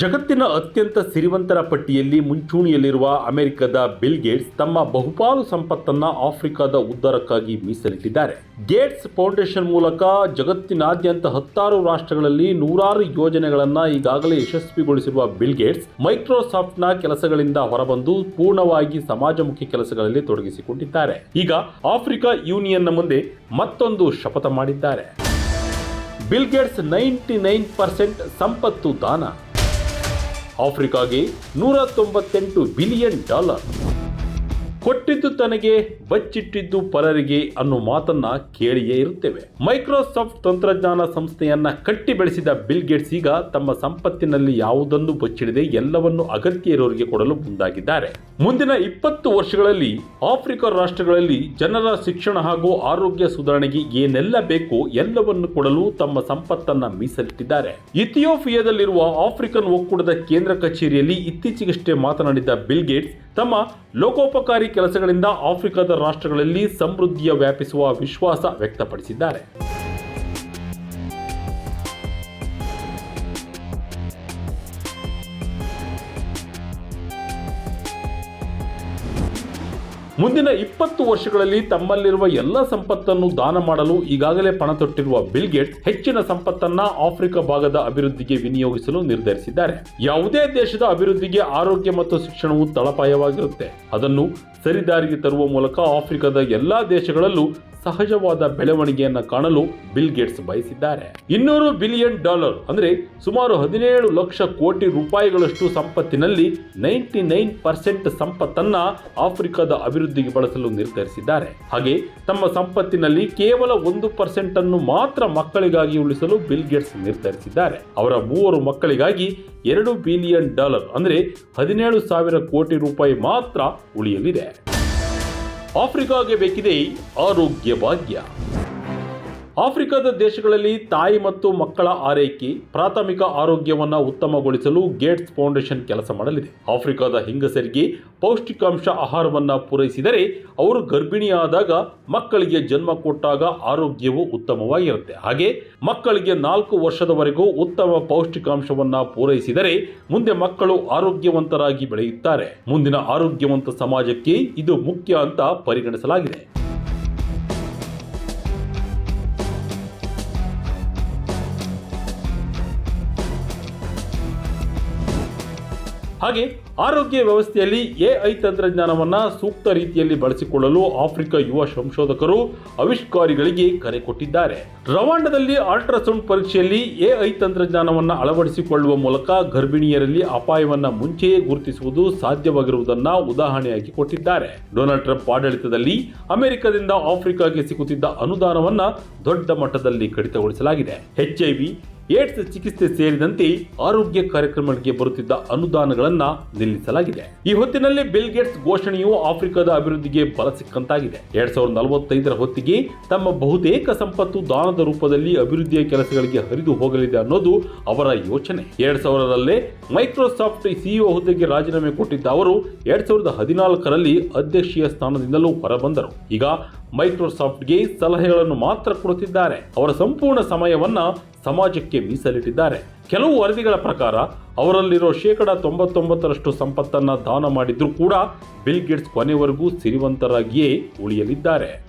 ಜಗತ್ತಿನ ಅತ್ಯಂತ ಸಿರಿವಂತರ ಪಟ್ಟಿಯಲ್ಲಿ ಮುಂಚೂಣಿಯಲ್ಲಿರುವ ಅಮೆರಿಕದ ಬಿಲ್ ಗೇಟ್ಸ್ ತಮ್ಮ ಬಹುಪಾಲು ಸಂಪತ್ತನ್ನ ಆಫ್ರಿಕಾದ ಉದ್ಧಾರಕ್ಕಾಗಿ ಮೀಸಲಿಟ್ಟಿದ್ದಾರೆ. ಗೇಟ್ಸ್ ಫೌಂಡೇಶನ್ ಮೂಲಕ ಜಗತ್ತಿನಾದ್ಯಂತ ಹತ್ತಾರು ರಾಷ್ಟ್ರಗಳಲ್ಲಿ ನೂರಾರು ಯೋಜನೆಗಳನ್ನು ಈಗಾಗಲೇ ಯಶಸ್ವಿಗೊಳಿಸಿರುವ ಬಿಲ್ ಗೇಟ್ಸ್ ಮೈಕ್ರೋಸಾಫ್ಟ್ನ ಕೆಲಸಗಳಿಂದ ಹೊರಬಂದು ಪೂರ್ಣವಾಗಿ ಸಮಾಜಮುಖಿ ಕೆಲಸಗಳಲ್ಲಿ ತೊಡಗಿಸಿಕೊಂಡಿದ್ದಾರೆ. ಈಗ ಆಫ್ರಿಕಾ ಯೂನಿಯನ್ನ ಮುಂದೆ ಮತ್ತೊಂದು ಶಪಥ ಮಾಡಿದ್ದಾರೆ. Bill Gates ninety nine percent ಸಂಪತ್ತು ದಾನ. ಆಫ್ರಿಕಾಗೆ ನೂರ ತೊಂಬತ್ತೆಂಟು ಬಿಲಿಯನ್ ಡಾಲರ್. ಕೊಟ್ಟಿದ್ದು ತನಗೆ, ಬಚ್ಚಿಟ್ಟಿದ್ದು ಪರರಿಗೆ ಅನ್ನೋ ಮಾತನ್ನ ಕೇಳಿಯೇ ಇರುತ್ತೇವೆ. ಮೈಕ್ರೋಸಾಫ್ಟ್ ತಂತ್ರಜ್ಞಾನ ಸಂಸ್ಥೆಯನ್ನ ಕಟ್ಟಿ ಬೆಳೆಸಿದ ಬಿಲ್ ಗೇಟ್ಸ್ ಈಗ ತಮ್ಮ ಸಂಪತ್ತಿನಲ್ಲಿ ಯಾವುದನ್ನು ಬಚ್ಚಿಡದೆ ಎಲ್ಲವನ್ನು ಅಗತ್ಯ ಇರೋರಿಗೆ ಕೊಡಲು ಮುಂದಾಗಿದ್ದಾರೆ. ಮುಂದಿನ ಇಪ್ಪತ್ತು ವರ್ಷಗಳಲ್ಲಿ ಆಫ್ರಿಕಾ ರಾಷ್ಟ್ರಗಳಲ್ಲಿ ಜನರ ಶಿಕ್ಷಣ ಹಾಗೂ ಆರೋಗ್ಯ ಸುಧಾರಣೆಗೆ ಏನೆಲ್ಲ ಬೇಕೋ ಎಲ್ಲವನ್ನು ಕೊಡಲು ತಮ್ಮ ಸಂಪತ್ತನ್ನ ಮೀಸಲಿಟ್ಟಿದ್ದಾರೆ. ಇಥಿಯೋಪಿಯಾದಲ್ಲಿರುವ ಆಫ್ರಿಕನ್ ಒಕ್ಕೂಟದ ಕೇಂದ್ರ ಕಚೇರಿಯಲ್ಲಿ ಇತ್ತೀಚೆಗಷ್ಟೇ ಮಾತನಾಡಿದ ಬಿಲ್ ಗೇಟ್ಸ್, ತಮ್ಮ ಲೋಕೋಪಕಾರಿ ಕೆಲಸಗಳಿಂದ ಆಫ್ರಿಕಾದ ರಾಷ್ಟ್ರಗಳಲ್ಲಿ ಸಮೃದ್ಧಿಯ ವ್ಯಾಪಿಸುವ ವಿಶ್ವಾಸ ವ್ಯಕ್ತಪಡಿಸಿದ್ದಾರೆ. ಮುಂದಿನ ಇಪ್ಪತ್ತು ವರ್ಷಗಳಲ್ಲಿ ತಮ್ಮಲ್ಲಿರುವ ಎಲ್ಲ ಸಂಪತ್ತನ್ನು ದಾನ ಮಾಡಲು ಈಗಾಗಲೇ ಪಣ ತೊಟ್ಟಿರುವ ಬಿಲ್ ಗೇಟ್ಸ್ ಹೆಚ್ಚಿನ ಸಂಪತ್ತನ್ನ ಆಫ್ರಿಕಾ ಭಾಗದ ಅಭಿವೃದ್ಧಿಗೆ ವಿನಿಯೋಗಿಸಲು ನಿರ್ಧರಿಸಿದ್ದಾರೆ. ಯಾವುದೇ ದೇಶದ ಅಭಿವೃದ್ಧಿಗೆ ಆರೋಗ್ಯ ಮತ್ತು ಶಿಕ್ಷಣವು ತಳಪಾಯವಾಗಿರುತ್ತೆ. ಅದನ್ನು ಸರಿದಾರಿಗೆ ತರುವ ಮೂಲಕ ಆಫ್ರಿಕಾದ ಎಲ್ಲಾ ದೇಶಗಳಲ್ಲೂ ಸಹಜವಾದ ಬೆಳವಣಿಗೆಯನ್ನು ಕಾಣಲು ಬಿಲ್ ಗೇಟ್ಸ್ ಬಯಸಿದ್ದಾರೆ. ಇನ್ನೂರು ಬಿಲಿಯನ್ ಡಾಲರ್ ಅಂದ್ರೆ ಸುಮಾರು ಹದಿನೇಳು ಲಕ್ಷ ಕೋಟಿ ರೂಪಾಯಿಗಳಷ್ಟು ಸಂಪತ್ತಿನಲ್ಲಿ ನೈಂಟಿ ನೈನ್ ಪರ್ಸೆಂಟ್ ಸಂಪತ್ತನ್ನ ಆಫ್ರಿಕಾದ ಅಭಿವೃದ್ಧಿಗೆ ಬಳಸಲು ನಿರ್ಧರಿಸಿದ್ದಾರೆ. ಹಾಗೆ ತಮ್ಮ ಸಂಪತ್ತಿನಲ್ಲಿ ಕೇವಲ ಒಂದು ಪರ್ಸೆಂಟ್ ಅನ್ನು ಮಾತ್ರ ಮಕ್ಕಳಿಗಾಗಿ ಉಳಿಸಲು ಬಿಲ್ ಗೇಟ್ಸ್ ನಿರ್ಧರಿಸಿದ್ದಾರೆ. ಅವರ ಮೂವರು ಮಕ್ಕಳಿಗಾಗಿ ಎರಡು ಬಿಲಿಯನ್ ಡಾಲರ್ ಅಂದರೆ ಹದಿನೇಳು ಸಾವಿರ ಕೋಟಿ ರೂಪಾಯಿ ಮಾತ್ರ ಉಳಿಯಲಿದೆ. ಆಫ್ರಿಕಾಗೆ ಬೇಕಿದೆ ಆರೋಗ್ಯ ಭಾಗ್ಯ. ಆಫ್ರಿಕಾದ ದೇಶಗಳಲ್ಲಿ ತಾಯಿ ಮತ್ತು ಮಕ್ಕಳ ಆರೈಕೆ, ಪ್ರಾಥಮಿಕ ಆರೋಗ್ಯವನ್ನು ಉತ್ತಮಗೊಳಿಸಲು ಗೇಟ್ಸ್ ಫೌಂಡೇಶನ್ ಕೆಲಸ ಮಾಡಲಿದೆ. ಆಫ್ರಿಕಾದ ಹೆಂಗಸರಿಗೆ ಪೌಷ್ಟಿಕಾಂಶ ಆಹಾರವನ್ನು ಪೂರೈಸಿದರೆ ಅವರು ಗರ್ಭಿಣಿಯಾದಾಗ ಮಕ್ಕಳಿಗೆ ಜನ್ಮ ಕೊಟ್ಟಾಗ ಆರೋಗ್ಯವು ಉತ್ತಮವಾಗಿರುತ್ತೆ. ಹಾಗೆ ಮಕ್ಕಳಿಗೆ ನಾಲ್ಕು ವರ್ಷದವರೆಗೂ ಉತ್ತಮ ಪೌಷ್ಟಿಕಾಂಶವನ್ನು ಪೂರೈಸಿದರೆ ಮುಂದೆ ಮಕ್ಕಳು ಆರೋಗ್ಯವಂತರಾಗಿ ಬೆಳೆಯುತ್ತಾರೆ. ಮುಂದಿನ ಆರೋಗ್ಯವಂತ ಸಮಾಜಕ್ಕೆ ಇದು ಮುಖ್ಯ ಅಂತ ಪರಿಗಣಿಸಲಾಗಿದೆ. ಹಾಗೆ ಆರೋಗ್ಯ ವ್ಯವಸ್ಥೆಯಲ್ಲಿ ಎಐ ತಂತ್ರಜ್ಞಾನವನ್ನು ಸೂಕ್ತ ರೀತಿಯಲ್ಲಿ ಬಳಸಿಕೊಳ್ಳಲು ಆಫ್ರಿಕಾ ಯುವ ಸಂಶೋಧಕರು ಆವಿಷ್ಕಾರಿಗಳಿಗೆ ಕರೆ ಕೊಟ್ಟಿದ್ದಾರೆ. ರವಾಂಡದಲ್ಲಿ ಅಲ್ಟ್ರಾಸೌಂಡ್ ಪರೀಕ್ಷೆಯಲ್ಲಿ ಎಐ ತಂತ್ರಜ್ಞಾನವನ್ನು ಅಳವಡಿಸಿಕೊಳ್ಳುವ ಮೂಲಕ ಗರ್ಭಿಣಿಯರಲ್ಲಿ ಅಪಾಯವನ್ನು ಮುಂಚೆಯೇ ಗುರುತಿಸುವುದು ಸಾಧ್ಯವಾಗಿರುವುದನ್ನು ಉದಾಹರಣೆಯಾಗಿ ಕೊಟ್ಟಿದ್ದಾರೆ. ಡೊನಾಲ್ಡ್ ಟ್ರಂಪ್ ಆಡಳಿತದಲ್ಲಿ ಅಮೆರಿಕದಿಂದ ಆಫ್ರಿಕಾಗೆ ಸಿಗುತ್ತಿದ್ದ ಅನುದಾನವನ್ನು ದೊಡ್ಡ ಮಟ್ಟದಲ್ಲಿ ಕಡಿತಗೊಳಿಸಲಾಗಿದೆ. ಎಚ್ಐವಿ ಏಡ್ಸ್ ಚಿಕಿತ್ಸೆ ಸೇರಿದಂತೆ ಆರೋಗ್ಯ ಕಾರ್ಯಕ್ರಮಗಳಿಗೆ ಬರುತ್ತಿದ್ದ ಅನುದಾನಗಳನ್ನ ನಿಲ್ಲಿಸಲಾಗಿದೆ. ಈ ಹೊತ್ತಿನಲ್ಲಿ ಬಿಲ್ ಗೇಟ್ಸ್ ಘೋಷಣೆಯು ಆಫ್ರಿಕಾದ ಅಭಿವೃದ್ಧಿಗೆ ಬಲ ಸಿಕ್ಕಂತಾಗಿದೆ. ಎರಡ್ ಸಾವಿರದ ನಲವತ್ತೈದರ ಹೊತ್ತಿಗೆ ತಮ್ಮ ಬಹುತೇಕ ಸಂಪತ್ತು ದಾನದ ರೂಪದಲ್ಲಿ ಅಭಿವೃದ್ಧಿಯ ಕೆಲಸಗಳಿಗೆ ಹರಿದು ಹೋಗಲಿದೆ ಅನ್ನೋದು ಅವರ ಯೋಚನೆ. ಎರಡ್ ಸಾವಿರದಲ್ಲೇ ಮೈಕ್ರೋಸಾಫ್ಟ್ ಸಿಇಒ ಹುದ್ದೆಗೆ ರಾಜೀನಾಮೆ ಕೊಟ್ಟಿದ್ದ ಅವರು ಎರಡ್ ಸಾವಿರದ ಹದಿನಾಲ್ಕರಲ್ಲಿ ಅಧ್ಯಕ್ಷೀಯ ಸ್ಥಾನದಿಂದಲೂ ಹೊರಬಂದರು. ಈಗ ಮೈಕ್ರೋಸಾಫ್ಟ್ಗೆ ಸಲಹೆಗಳನ್ನು ಮಾತ್ರ ಕೊಡುತ್ತಿದ್ದಾರೆ. ಅವರ ಸಂಪೂರ್ಣ ಸಮಯವನ್ನ ಸಮಾಜಕ್ಕೆ ಮೀಸಲಿಟ್ಟಿದ್ದಾರೆ. ಕೆಲವು ವರದಿಗಳ ಪ್ರಕಾರ, ಅವರಲ್ಲಿರೋ ಶೇಕಡ ತೊಂಬತ್ತೊಂಬತ್ತರಷ್ಟು ಸಂಪತ್ತನ್ನ ದಾನ ಮಾಡಿದ್ರೂ ಕೂಡ ಬಿಲ್ ಗೇಟ್ಸ್ ಕೊನೆವರೆಗೂ ಸಿರಿವಂತರಾಗಿಯೇ ಉಳಿಯಲಿದ್ದಾರೆ.